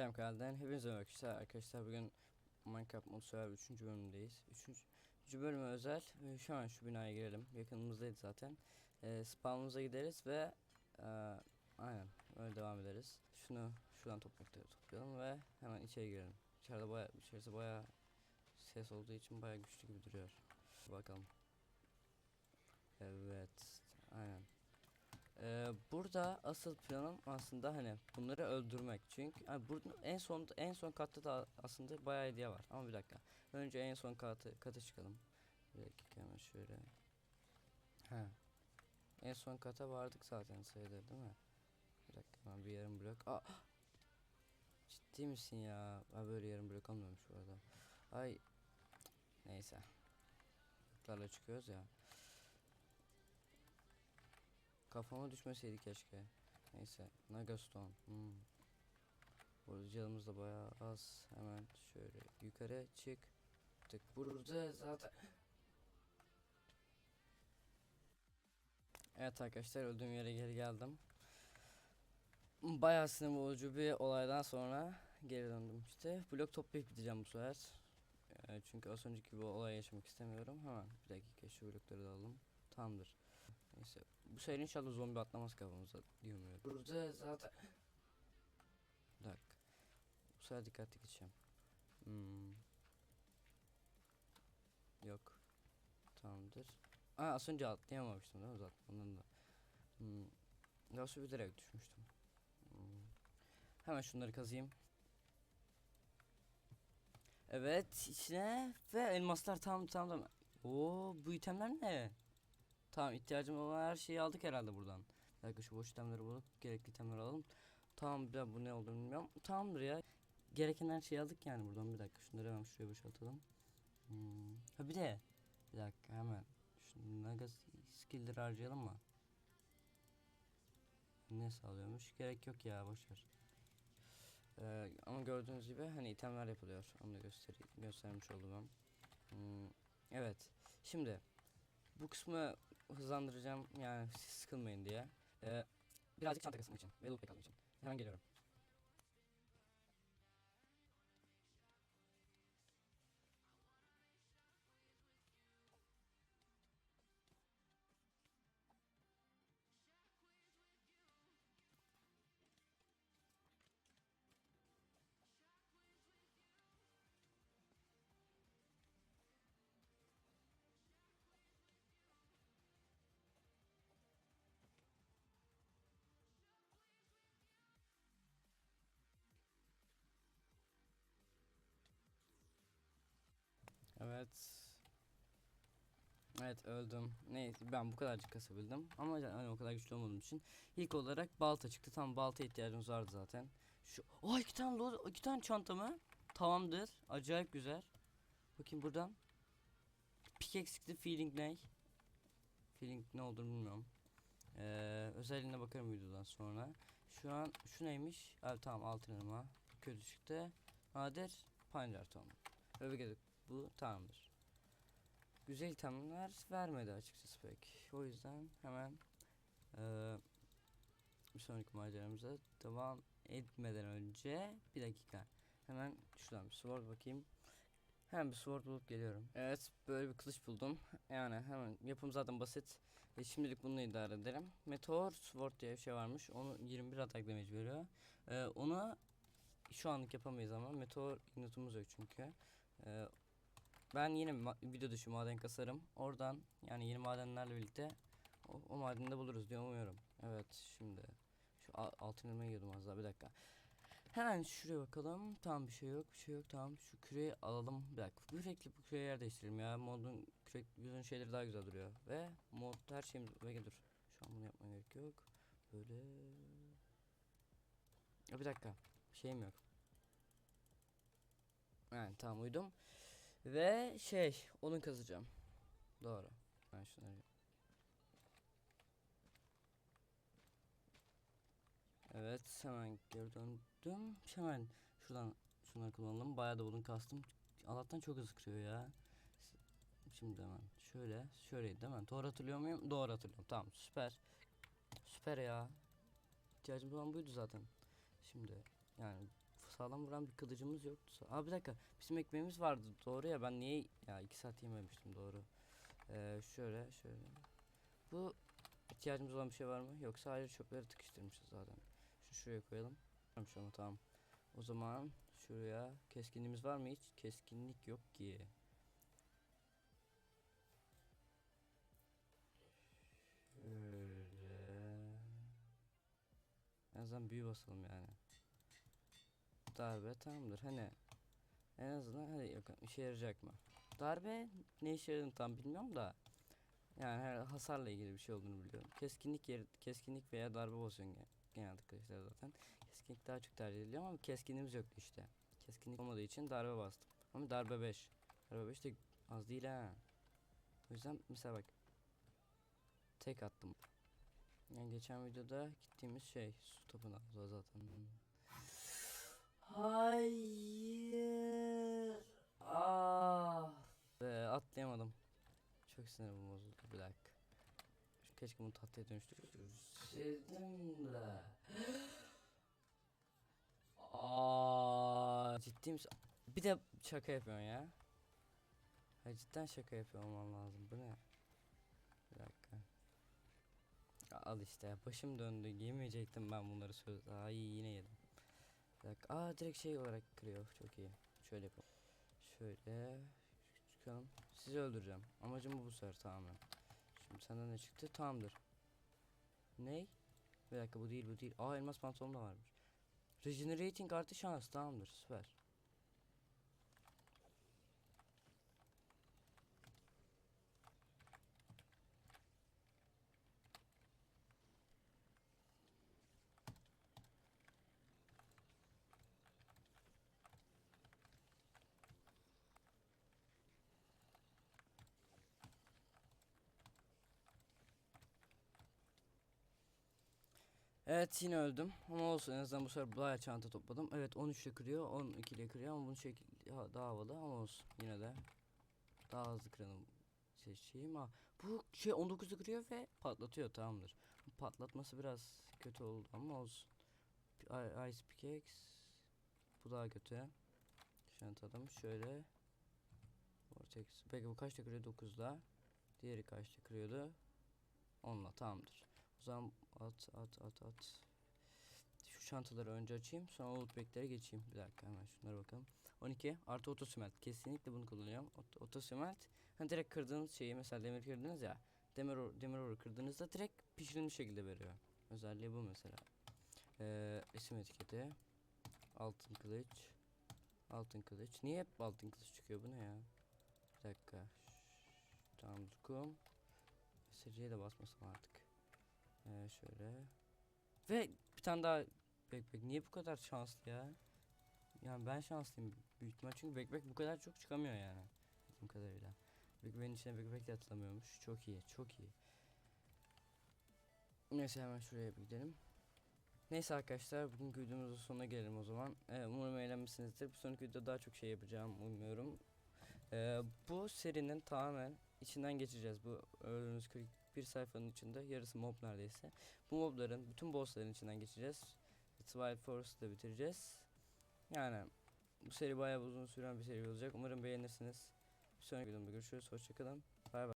Campcal'den hepinize merhaba arkadaşlar. Bugün Minecraft Mod Server 3. bölümündeyiz. 3. bölüme özel ve şu an şu binaya girelim. Yakınımızdaydı zaten. Ee, spawnımıza gideriz ve e, aynen öyle devam ederiz. Şunu şuradan toprakları toplayalım ve hemen içeri girelim. İçeride baya içerisi baya ses olduğu için baya güçlü gibi duruyor. Bakalım. Evet, aynen. Ee, burada asıl planım aslında hani bunları öldürmek. Çünkü hani burada en son en son katta da aslında bayağı hediye var. Ama bir dakika. Önce en son katı kata çıkalım. Bir dakika hemen şöyle. Ha. En son kata vardık zaten sayılır değil mi? Bir dakika hemen bir yarım blok. Aa! Ciddi misin ya? Ben böyle yarım blok almıyormuş bu arada. Ay. Neyse. Bloklarla çıkıyoruz ya. Kafama düşmeseydi keşke. Neyse. Nagastone. Hmm. Burada canımız da bayağı az. Hemen şöyle yukarı çık. Tık burada zaten. Evet arkadaşlar öldüğüm yere geri geldim. Bayağı sinir bozucu bir olaydan sonra geri döndüm işte. Blok toplayıp gideceğim bu sefer. Ee, çünkü az önceki bir olay yaşamak istemiyorum. Hemen bir dakika şu blokları da alalım. Tamamdır. Neyse. Bu sefer inşallah zombi atlamaz kafamıza diye umuyorum. Burada zaten... Bir dakika. Bu sefer dikkatli gideceğim. Hmm. Yok. Tamamdır. Aa az önce atlayamamıştım değil mi zaten ondan da. Hmm. Nasıl bir direkt düşmüştüm. Hmm. Hemen şunları kazıyım. Evet içine ve elmaslar tam tam tam. Oo bu itemler ne? Tamam ihtiyacım olan her şeyi aldık herhalde buradan. Bir dakika şu boş itemleri bulup gerekli itemleri alalım. Tamam bir bu ne olduğunu bilmiyorum. Tamamdır ya. Gereken her şeyi aldık yani buradan bir dakika şunları hemen şuraya boşaltalım. Hmm. Ha bir de bir dakika hemen şu naga skill'leri harcayalım mı? Ne sağlıyormuş? Gerek yok ya boşver. Ee, ama gördüğünüz gibi hani itemler yapılıyor. Onu da göster göstermiş oldum. Hmm, evet. Şimdi bu kısmı hızlandıracağım yani siz sıkılmayın diye. Ee, birazcık çanta kasmak için ve almak için. Hemen geliyorum. Evet. Evet öldüm. Neyse ben bu kadarcık kasabildim. Ama hani o kadar güçlü olmadığım için. ilk olarak balta çıktı. Tam balta ihtiyacımız vardı zaten. Şu Aa iki tane lo iki tane çanta mı? Tamamdır. Acayip güzel. Bakayım buradan. Pickaxe çıktı. Feeling ne? Feeling ne olduğunu bilmiyorum. Ee, özelliğine bakarım videodan sonra. Şu an şu neymiş? Abi tamam altın elma. Kötü çıktı. Nadir pancar tamam. Öbür bu tamamdır. Güzel itemler vermedi açıkçası pek. O yüzden hemen eee bir sonraki maceramıza devam etmeden önce bir dakika. Hemen şuradan bir sword bakayım. Hemen bir sword bulup geliyorum. Evet böyle bir kılıç buldum. Yani hemen yapım zaten basit. E, şimdilik bununla idare ederim. Meteor sword diye bir şey varmış. Onu 21 atak damage veriyor. E, onu şu anlık yapamayız ama meteor ignitumuz yok çünkü. E, ben yine video dışı maden kasarım. Oradan yani yeni madenlerle birlikte o, o madeni de buluruz diye umuyorum. Evet şimdi şu altın elmayı yiyordum az daha bir dakika. Hemen şuraya bakalım. Tamam bir şey yok bir şey yok tamam şu küreği alalım. Bir dakika kürekli bu küreği yer değiştirelim ya. Modun kürek yüzün şeyleri daha güzel duruyor. Ve mod her şeyimiz ve dur. Şu an bunu yapmaya gerek yok. Böyle bir dakika. Şeyim yok. Yani tamam uydum. Ve şey onun kazacağım. Doğru. Ben şunları Evet hemen geri döndüm. Hemen şuradan şunları kullanalım. Bayağı da odun kastım. Allah'tan çok hızlı kırıyor ya. Şimdi hemen şöyle şöyleydi değil mi? Doğru hatırlıyor muyum? Doğru hatırlıyorum. Tamam süper. Süper ya. İhtiyacımız olan buydu zaten. Şimdi yani sağlam vuran bir kılıcımız yoktu. Aa bir dakika bizim ekmeğimiz vardı doğru ya ben niye ya 2 saat yememiştim doğru. Ee, şöyle şöyle. Bu ihtiyacımız olan bir şey var mı? Yoksa ayrı çöpleri tıkıştırmışız zaten. Şu şuraya koyalım. Ama tamam. O zaman şuraya keskinliğimiz var mı hiç? Keskinlik yok ki. Şöyle. En azından büyü basalım yani. Darbe tamamdır. Hani en azından hadi yok işe yarayacak mı? Darbe ne işe yaradığını tam bilmiyorum da. Yani her hasarla ilgili bir şey olduğunu biliyorum. Keskinlik yer, keskinlik veya darbe basıyorsun gen- genelde arkadaşlar zaten. Keskinlik daha çok tercih ediliyor ama keskinliğimiz yoktu işte. Keskinlik olmadığı için darbe bastım. Ama darbe 5. Darbe 5 de az değil ha. O yüzden mesela bak. Tek attım. Yani geçen videoda gittiğimiz şey su tapınağı zaten. Hayır. Ah. Ve atlayamadım. Çok sinirim bozuldu bir dakika. Keşke bunu tatlıya dönüştürseydim de. Aa, ciddi misin? Bir de şaka yapıyorsun ya. Ha, cidden şaka yapıyor olman lazım. Bu ne? Bir dakika. Al işte başım döndü. Yemeyecektim ben bunları söz. Ay yine yedim. Dakika. Aa direkt şey olarak kırıyor. Çok iyi. Şöyle yapalım. Şöyle çıkalım. Sizi öldüreceğim. Amacım bu bu sefer tamamen. Şimdi senden ne çıktı? Tamamdır. Ney? Bir dakika bu değil bu değil. Aa elmas pantolon da varmış. Regenerating artı şans tamamdır süper. Evet yine öldüm ama olsun en azından bu sefer bayağı çanta topladım. Evet 13 ile kırıyor 12 ile kırıyor ama bunun şekil ha- daha havalı ama olsun yine de daha hızlı kıralım seçeyim ha bu şey 19'u kırıyor ve patlatıyor tamamdır. Patlatması biraz kötü oldu ama olsun. Ice pickaxe bu daha kötü. Çantadım şöyle. Vortex. Peki bu kaçta kırıyor 9'da. Diğeri kaçta kırıyordu? 10'la tamamdır. O zaman at at at at. Şu çantaları önce açayım sonra loot bag'lere geçeyim. Bir dakika hemen şunlara bakalım. 12 artı otosmelt. Kesinlikle bunu kullanıyorum. Ot otosmelt. Hani direkt kırdığınız şeyi mesela demir kırdınız ya. Demir demir oru kırdığınızda direkt pişirilmiş şekilde veriyor. Özelliği bu mesela. Ee, isim etiketi. Altın kılıç. Altın kılıç. Niye hep altın kılıç çıkıyor bu ne ya? Bir dakika. Tamam kum. SC'ye de basmasam artık. Ee, şöyle. Ve bir tane daha backpack. Niye bu kadar şanslı ya? Yani ben şanslıyım büyük ihtimal çünkü backpack bu kadar çok çıkamıyor yani. Bildiğim kadarıyla. Backpack'in içine backpack de atılamıyormuş. Çok iyi, çok iyi. Neyse hemen şuraya bir gidelim. Neyse arkadaşlar bugün videomuzun sonuna gelelim o zaman. Ee, umarım eğlenmişsinizdir. Bir sonraki videoda daha çok şey yapacağım umuyorum. Ee, bu serinin tamamen içinden geçeceğiz. Bu öldüğünüz 40 bir sayfanın içinde yarısı mob neredeyse. Bu mobların bütün bossların içinden geçeceğiz. Twilight Forest'ı bitireceğiz. Yani bu seri bayağı uzun süren bir seri olacak. Umarım beğenirsiniz. Bir sonraki videomda görüşürüz. Hoşçakalın. Bay bay.